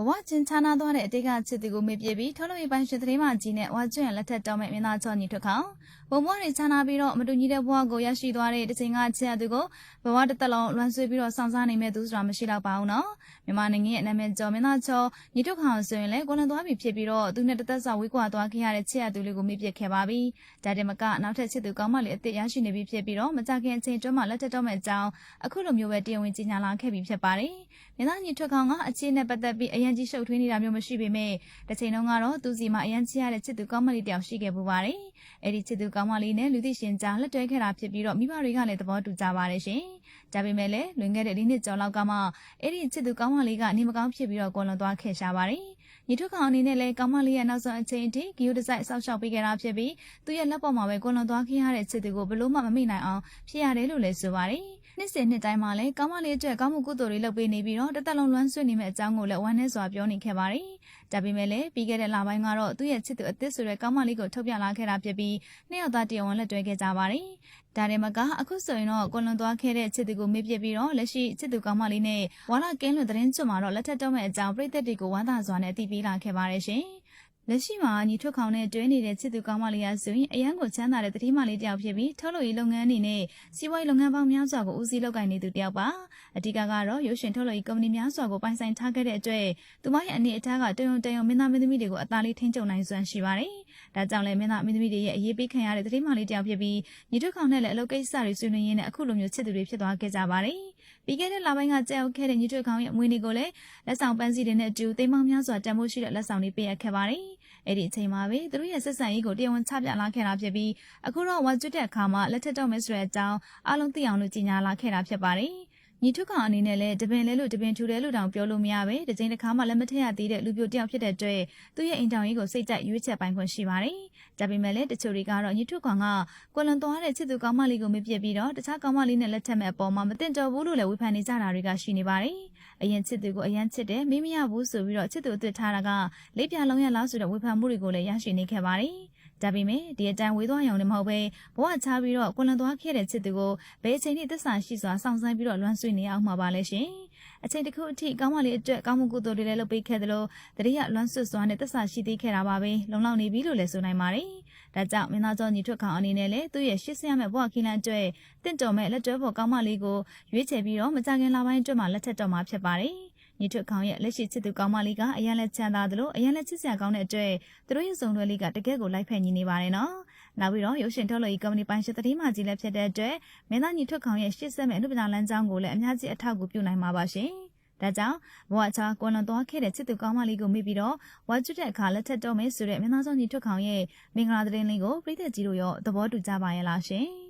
ဘဝချင်းချာနာသွားတဲ့အတိတ်ကချစ်သူကိုမေ့ပြပြီးထောလို့ရေးပိုင်းရှင်သတင်းမကြီးနဲ့ဝါကျွန်းလက်ထက်တောင်းမဲ့မင်းသားချောညီထွက်ခေါင်ဘုံဘွားတွေချာနာပြီးတော့မတူညီတဲ့ဘဝကိုရရှိသွားတဲ့တစ်ချိန်ကချစ်သူကိုဘဝတစ်သက်လုံးလွမ်းဆွေးပြီးတော့ဆောင်စားနိုင်မဲ့သူဆိုတာမရှိတော့ပါဘူးနော်မြန်မာနိုင်ငံရဲ့နာမည်ကျော်မင်းသားချောညီထွက်ခေါင်ဆိုရင်လည်းကိုလွန်သွားပြီဖြစ်ပြီးတော့သူနဲ့တသက်စာဝေးကွာသွားခဲ့ရတဲ့ချစ်သူလေးကိုမေ့ပြခဲ့ပါပြီဒါတင်မကနောက်ထပ်ချစ်သူကောင်းမလေးအစ်စ်ရရှိနေပြီဖြစ်ပြီးတော့မကြခင်အချိန်တွင်းမှာလက်ထက်တောင်းမဲ့အကြောင်းအခုလိုမျိုးပဲတရားဝင်ကြီးညာလာခဲ့ပြီဖြစ်ပါတယ်မင်းသားညီထွက်ခေါင်ကအခြေနဲ့ပတ်သက်ပြီးအရင်ကြီးရှုပ်ထွေးနေတာမျိုးမရှိပေမဲ့တစ်ချိန်လုံးကတော့သူစီမှာအရင်ချစ်ရတဲ့ချစ်သူကောင်းမလေးတယောက်ရှိခဲ့ပူပါတယ်။အဲ့ဒီချစ်သူကောင်းမလေးနဲ့လူသိရှင်ကြားလက်တွဲခဲ့တာဖြစ်ပြီးတော့မိဘတွေကလည်းသဘောတူကြပါတယ်ရှင်။ဒါပေမဲ့လည်းလွန်ခဲ့တဲ့ဒီနှစ်ကျော်လောက်ကမှအဲ့ဒီချစ်သူကောင်းမလေးကနေမကောင်းဖြစ်ပြီးတော့ကိုလွန်သွားခဲ့ရှာပါတယ်။ ညီထွတ်ကောင်အနေနဲ့လည်းကောင်းမလေးရဲ့နောက်ဆုံးအချိန်အထိဂီယိုဒီဇိုင်းဆောက်ရှောက်ပေးခဲ့တာဖြစ်ပြီးသူရဲ့လက်ပေါ်မှာပဲကိုလွန်သွားခဲ့ရတဲ့ချစ်သူကိုဘလို့မှမမိနိုင်အောင်ဖြစ်ရတယ်လို့လည်းဆိုပါတယ်။နှစ်စဉ်နှစ်တိုင်းမှာလည်းကောင်းမလေးအတွက်ကောင်းမှုကုသိုလ်တွေလုပ်ပေးနေပြီးတော့တစ်သက်လုံးလွမ်းဆွနေမဲ့အကြောင်းကိုလည်းဝမ်းနည်းစွာပြောနေခဲ့ပါတယ်။ ဒါပေမဲ့လည်းပြီးခဲ့တဲ့လပိုင်းကတော့သူ့ရဲ့ချစ်သူအသစ်ဆိုတဲ့ကောင်းမလေးကိုထုတ်ပြလာခဲ့တာဖြစ်ပြီးနှစ်ယောက်သားတရားဝင်လက်တွဲခဲ့ကြပါတယ်။ဒါတွေမကအခုဆိုရင်တော့ကိုလွန်သွားခဲ့တဲ့ချစ်သူကိုမေ့ပြပြီးတော့လက်ရှိချစ်သူကောင်းမလေးနဲ့ဝါလာကင်းလွန်သတင်းကျွတ်မှာတော့လက်ထက်တော့မဲ့အကြောင်းပြည်သက်တွေကိုဝမ်းသာစွာနဲ့အသိပေးလာခဲ့ပါတယ်ရှင်။ လက်ရှိမှာညီထွတ်ခေါင်နဲ့တွဲနေတဲ့ချစ်သူကောင်းမလေးရဆိုရင်အရန်ကိုချမ်းသာတဲ့တတိမလေးတယောက်ဖြစ်ပြီးထုတ်လုပ်ရေးလုပ်ငန်းအနေနဲ့စီးပွားရေးလုပ်ငန်းပေါင်းများစွာကိုဦးစီးလုပ်ကိုင်နေသူတယောက်ပါအဓိကကတော့ရုပ်ရှင်ထုတ်လုပ်ရေးကုမ္ပဏီများစွာကိုပိုင်ဆိုင်ထားခဲ့တဲ့အတွက်သူမရဲ့အနေအထားကတယုံတယုံမင်းသားမင်းသမီးတွေကိုအသားလေးထိန်းချုပ်နိုင်စွမ်းရှိပါတယ်ဒါကြောင့်လည်းမင်းသားမင်းသမီးတွေရဲ့အရေးပေးခံရတဲ့တတိမလေးတယောက်ဖြစ်ပြီးညီထွတ်ခေါင်နဲ့လည်းအလုပ်ကိစ္စတွေဆွေးနွေးရင်းနဲ့အခုလိုမျိုးချစ်သူတွေဖြစ်သွားခဲ့ကြပါတယ်ပြီးခဲ့တဲ့လပိုင်းကကြောက်ခဲ့တဲ့ညီထွတ်ခေါင်ရဲ့အမွေတွေကိုလည်းလက်ဆောင်ပန်းစီတွေနဲ့အတူသိမ်းမောင်းများစွာတန်ဖိုးရှိတဲ့လက်ဆောင်တွေပေးအပ်ခဲ့ပါတယ်အဲ့ဒီအချိန်မှာပဲသူတို့ရဲ့ဆက်ဆံရေးကိုတရားဝင်ချပြလာခဲ့တာဖြစ်ပြီးအခုတော့ဝါကျွတ်တဲ့အခါမှာလက်ထက်တော့မယ်ဆိုတဲ့အကြောင်းအားလုံးသိအောင်လို့ကြီးညာလာခဲ့တာဖြစ်ပါတယ် ညီထုကောင်အနေနဲ့လည်းတပင်လဲလို့တပင်ထူတယ်လို့တောင်ပြောလို့မရပဲတစ်ချိန်တစ်ခါမှလက်မထက်ရသေးတဲ့လူပြိုတယောက်ဖြစ်တဲ့အတွက်သူ့ရဲ့အိမ်တောင်ရေးကိုစိတ်ကြိုက်ရွေးချယ်ပိုင်ခွင့်ရှိပါတယ်။ဒါပေမဲ့လည်းတချို့တွေကတော့ညီထုကောင်ကကွလွန်သွားတဲ့ချစ်သူကောင်မလေးကိုမပြစ်ပြီးတော့တခြားကောင်မလေးနဲ့လက်ထက်မဲ့အပေါ်မှာမတင်တော်ဘူးလို့လည်းဝေဖန်နေကြတာတွေကရှိနေပါတယ်။အရင်ချစ်သူကိုအရင်ချစ်တယ်မင်းမရဘူးဆိုပြီးတော့ချစ်သူအစ်ထားတာကလေးပြလုံးရလားဆိုတဲ့ဝေဖန်မှုတွေကိုလည်းရရှိနေခဲ့ပါတယ်။ ဒါပေမဲ့ဒီအတန်ဝေးသွားရုံနဲ့မဟုတ်ပဲဘဝချပြီးတော့ကွလွန်သွားခဲ့တဲ့ချစ်သူကိုဘယ်အချိန်ထိသစ္စာရှိစွာစောင့်ဆိုင်းပြီးတော့လွမ်းဆွေးနေအောင်မှာပါလဲရှင်အချိန်တစ်ခုအထိကောင်းမလေးအတွက်ကောင်းမှုကုသိုလ်တွေလည်းလုပ်ပေးခဲ့သလိုတတိယလွမ်းဆွစွာနဲ့သစ္စာရှိသေးခဲ့တာပါပဲလုံလောက်နေပြီလို့လည်းဆိုနိုင်ပါတယ်ဒါကြောင့်မင်းသားကျော်ညီထွတ်ခေါင်အနေနဲ့လည်းသူ့ရဲ့ရှစ်ဆရမဲ့ဘဝခီလန်ကျွဲတင့်တော်မဲ့လက်တွဲဖို့ကောင်းမလေးကိုရွေးချယ်ပြီးတော့မကြခင်လာပိုင်းအတွက်မှလက်ထက်တော်မှာဖြစ်ပါတယ် ညီထွတ်ခေါင်ရဲ့လက်ရှိချစ်သူကောင်းမလေးကအရန်လက်ချမ်းသာသလိုအရန်လက်ချစ်စရာကောင်းတဲ့အတွက်သူတို့ရဲ့စုံတွဲလေးကတကယ်ကိုလိုက်ဖက်ညီနေပါတယ်နော်။နောက်ပြီးတော့ရုပ်ရှင်ထုတ်လို့ရေးကုမ္ပဏီပိုင်ရှင်သတင်းမှကြီးလည်းဖြစ်တဲ့အတွက်မင်းသားညီထွတ်ခေါင်ရဲ့ရှစ်ဆက်မဲ့အနုပညာလမ်းကြောင်းကိုလည်းအများကြီးအထောက်အကူပြုနိုင်မှာပါရှင်။ဒါကြောင့်ဘဝချာကွန်လွန်သွားခဲ့တဲ့ချစ်သူကောင်းမလေးကိုမိပြီးတော့ဝါကျွတ်တဲ့အခါလက်ထက်တော့မယ်ဆိုတဲ့မင်းသားဆောင်ညီထွတ်ခေါင်ရဲ့မင်္ဂလာသတင်းလေးကိုပြည်သက်ကြီးတို့ရောသဘောတူကြပါရဲ့လားရှင်။